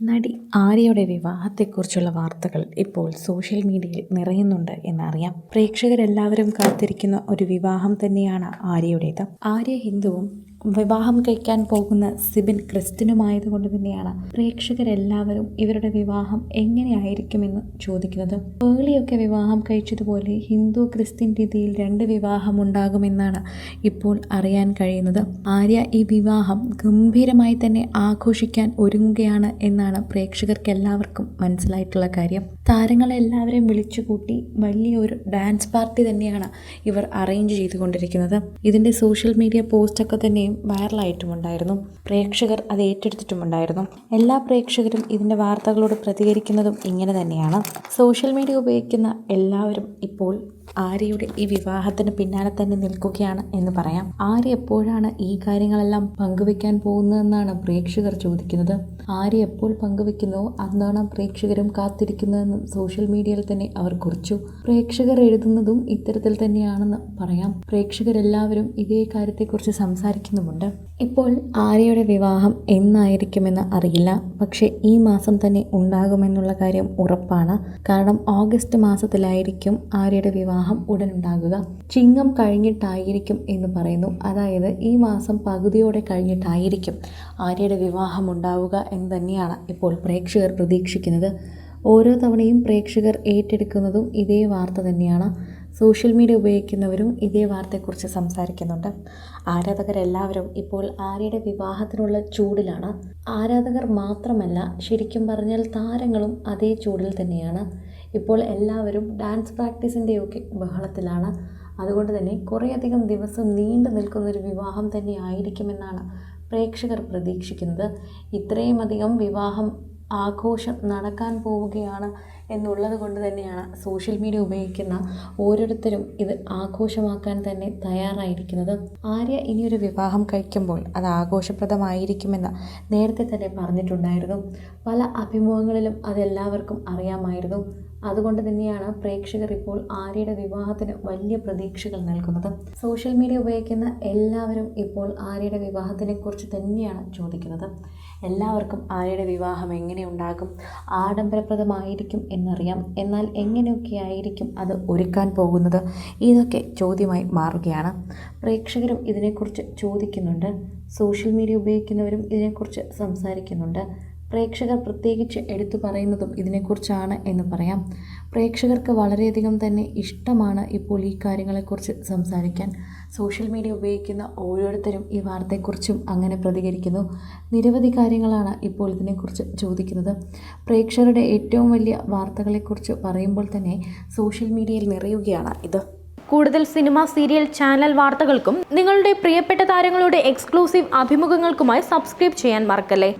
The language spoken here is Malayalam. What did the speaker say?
നടി ആര്യയുടെ വിവാഹത്തെക്കുറിച്ചുള്ള വാർത്തകൾ ഇപ്പോൾ സോഷ്യൽ മീഡിയയിൽ നിറയുന്നുണ്ട് എന്നറിയാം. പ്രേക്ഷകരെല്ലാവരും കാത്തിരിക്കുന്ന ഒരു വിവാഹം തന്നെയാണ് ആര്യയുടേത്. ആര്യ ഹിന്ദുവും വിവാഹം കഴിക്കാൻ പോകുന്ന സിബിൻ ക്രിസ്ത്യനുമായതുകൊണ്ട് തന്നെയാണ് പ്രേക്ഷകരെല്ലാവരും ഇവരുടെ വിവാഹം എങ്ങനെയായിരിക്കുമെന്ന് ചോദിക്കുന്നത്. പേളിയൊക്കെ വിവാഹം കഴിച്ചതുപോലെ ഹിന്ദു ക്രിസ്ത്യൻ രീതിയിൽ രണ്ട് വിവാഹം ഉണ്ടാകുമെന്നാണ് ഇപ്പോൾ അറിയാൻ കഴിയുന്നത്. ആര്യ ഈ വിവാഹം ഗംഭീരമായി തന്നെ ആഘോഷിക്കാൻ ഒരുങ്ങുകയാണ് എന്നാണ് പ്രേക്ഷകർക്ക് എല്ലാവർക്കും മനസ്സിലായിട്ടുള്ള കാര്യം. താരങ്ങളെല്ലാവരെയും വിളിച്ചുകൂട്ടി വലിയൊരു ഡാൻസ് പാർട്ടി തന്നെയാണ് ഇവർ അറേഞ്ച് ചെയ്തുകൊണ്ടിരിക്കുന്നത്. ഇതിന്റെ സോഷ്യൽ മീഡിയ പോസ്റ്റൊക്കെ തന്നെയും വൈറലായിട്ടുമുണ്ടായിരുന്നു. പ്രേക്ഷകർ അത് ഏറ്റെടുത്തിട്ടുമുണ്ടായിരുന്നു. എല്ലാ പ്രേക്ഷകരും ഇതിന്റെ വാർത്തകളോട് പ്രതികരിക്കുന്നതും ഇങ്ങനെ തന്നെയാണ്. സോഷ്യൽ മീഡിയ ഉപയോഗിക്കുന്ന എല്ലാവരും ഇപ്പോൾ ആര്യയുടെ ഈ വിവാഹത്തിന് പിന്നാലെ തന്നെ നിൽക്കുകയാണ് എന്ന് പറയാം. ആര്യ എപ്പോഴാണ് ഈ കാര്യങ്ങളെല്ലാം പങ്കുവെക്കാൻ പോകുന്നതെന്നാണ് പ്രേക്ഷകർ ചോദിക്കുന്നത്. ആര്യ എപ്പോൾ പങ്കുവെക്കുന്നോ അന്നാണ് പ്രേക്ഷകരും കാത്തിരിക്കുന്നതെന്നും സോഷ്യൽ മീഡിയയിൽ തന്നെ അവർ കുറിച്ചു. പ്രേക്ഷകർ എഴുതുന്നതും ഇത്തരത്തിൽ തന്നെയാണെന്ന് പറയാം. പ്രേക്ഷകരെല്ലാവരും ഇതേ കാര്യത്തെക്കുറിച്ച് സംസാരിക്കുന്നുമുണ്ട്. ഇപ്പോൾ ആര്യയുടെ വിവാഹം എന്നായിരിക്കുമെന്ന് അറിയില്ല. പക്ഷേ ഈ മാസം തന്നെ ഉണ്ടാകുമെന്നുള്ള കാര്യം ഉറപ്പാണ്. കാരണം ഓഗസ്റ്റ് മാസത്തിലായിരിക്കും ആര്യയുടെ വിവാഹം. ഉടൻ ഉണ്ടാകുക ചിങ്ങം കഴിഞ്ഞിട്ടായിരിക്കും എന്ന് പറയുന്നു. അതായത് ഈ മാസം പകുതിയോടെ കഴിഞ്ഞിട്ടായിരിക്കും ആര്യയുടെ വിവാഹം ഉണ്ടാവുക എന്ന് തന്നെയാണ് ഇപ്പോൾ പ്രേക്ഷകർ പ്രതീക്ഷിക്കുന്നത്. ഓരോ തവണയും പ്രേക്ഷകർ ഏറ്റെടുക്കുന്നതും ഇതേ വാർത്ത തന്നെയാണ്. സോഷ്യൽ മീഡിയ ഉപയോഗിക്കുന്നവരും ഇതേ വാർത്തയെക്കുറിച്ച് സംസാരിക്കുന്നുണ്ട്. ആരാധകരെല്ലാവരും ഇപ്പോൾ ആര്യയുടെ വിവാഹത്തിനുള്ള ചൂടിലാണ്. ആരാധകർ മാത്രമല്ല ശരിക്കും പറഞ്ഞാൽ താരങ്ങളും അതേ ചൂടിൽ തന്നെയാണ്. ഇപ്പോൾ എല്ലാവരും ഡാൻസ് പ്രാക്ടീസിന്റെയൊക്കെ ബഹളത്തിലാണ്. അതുകൊണ്ട് തന്നെ കുറേയധികം ദിവസം നീണ്ടു നിൽക്കുന്നൊരു വിവാഹം തന്നെ ആയിരിക്കുമെന്നാണ് പ്രേക്ഷകർ പ്രതീക്ഷിക്കുന്നത്. ഇത്രയും അധികം വിവാഹം ആഘോഷം നടക്കാൻ പോവുകയാണ് എന്നുള്ളത് കൊണ്ട് തന്നെയാണ് സോഷ്യൽ മീഡിയ ഉപയോഗിക്കുന്ന ഓരോരുത്തരും ഇത് ആഘോഷമാക്കാൻ തന്നെ തയ്യാറായിരിക്കുന്നത്. ആര്യ ഇനിയൊരു വിവാഹം കഴിക്കുമ്പോൾ അത് ആഘോഷപ്രദമായിരിക്കുമെന്ന് നേരത്തെ തന്നെ പറഞ്ഞിട്ടുണ്ടായിരുന്നു. പല അഭിമുഖങ്ങളിലും അതെല്ലാവർക്കും അറിയാമായിരുന്നു. അതുകൊണ്ട് തന്നെയാണ് പ്രേക്ഷകർ ഇപ്പോൾ ആര്യയുടെ വിവാഹത്തിന് വലിയ പ്രതീക്ഷകൾ നൽകുന്നത്. സോഷ്യൽ മീഡിയ ഉപയോഗിക്കുന്ന എല്ലാവരും ഇപ്പോൾ ആര്യയുടെ വിവാഹത്തിനെ കുറിച്ച് തന്നെയാണ് ചോദിക്കുന്നത്. എല്ലാവർക്കും ആര്യയുടെ വിവാഹം എങ്ങനെ ഉണ്ടാകും ആഡംബരപ്രദമായിരിക്കും എന്നറിയാം. എന്നാൽ എങ്ങനെയൊക്കെ ആയിരിക്കും അത് ഒരുക്കാൻ പോകുന്നത്? ഇതൊക്കെ ചോദ്യമായി മാറുകയാണ്. പ്രേക്ഷകരും ഇതിനെക്കുറിച്ച് ചോദിക്കുന്നുണ്ട്. സോഷ്യൽ മീഡിയ ഉപയോഗിക്കുന്നവരും ഇതിനെക്കുറിച്ച് സംസാരിക്കുന്നുണ്ട്. പ്രേക്ഷകർ പ്രത്യേകിച്ച് എടുത്തു പറയുന്നതും ഇതിനെക്കുറിച്ചാണ് എന്ന് പറയാം. പ്രേക്ഷകർക്ക് വളരെയധികം തന്നെ ഇഷ്ടമാണ് ഇപ്പോൾ ഈ കാര്യങ്ങളെക്കുറിച്ച് സംസാരിക്കാൻ. സോഷ്യൽ മീഡിയ ഉപയോഗിക്കുന്ന ഓരോരുത്തരും ഈ വാർത്തയെക്കുറിച്ചും അങ്ങനെ പ്രതികരിക്കുന്നു. നിരവധി കാര്യങ്ങളാണ് ഇപ്പോൾ ഇതിനെക്കുറിച്ച് ചോദിക്കുന്നത്. പ്രേക്ഷകരുടെ ഏറ്റവും വലിയ വാർത്തകളെക്കുറിച്ച് പറയുമ്പോൾ തന്നെ സോഷ്യൽ മീഡിയയിൽ നിറയുകയാണ് ഇത്. കൂടുതൽ സിനിമ സീരിയൽ ചാനൽ വാർത്തകൾക്കും നിങ്ങളുടെ പ്രിയപ്പെട്ട താരങ്ങളുടെ എക്സ്ക്ലൂസീവ് അഭിമുഖങ്ങൾക്കുമായി സബ്സ്ക്രൈബ് ചെയ്യാൻ മറക്കല്ലേ?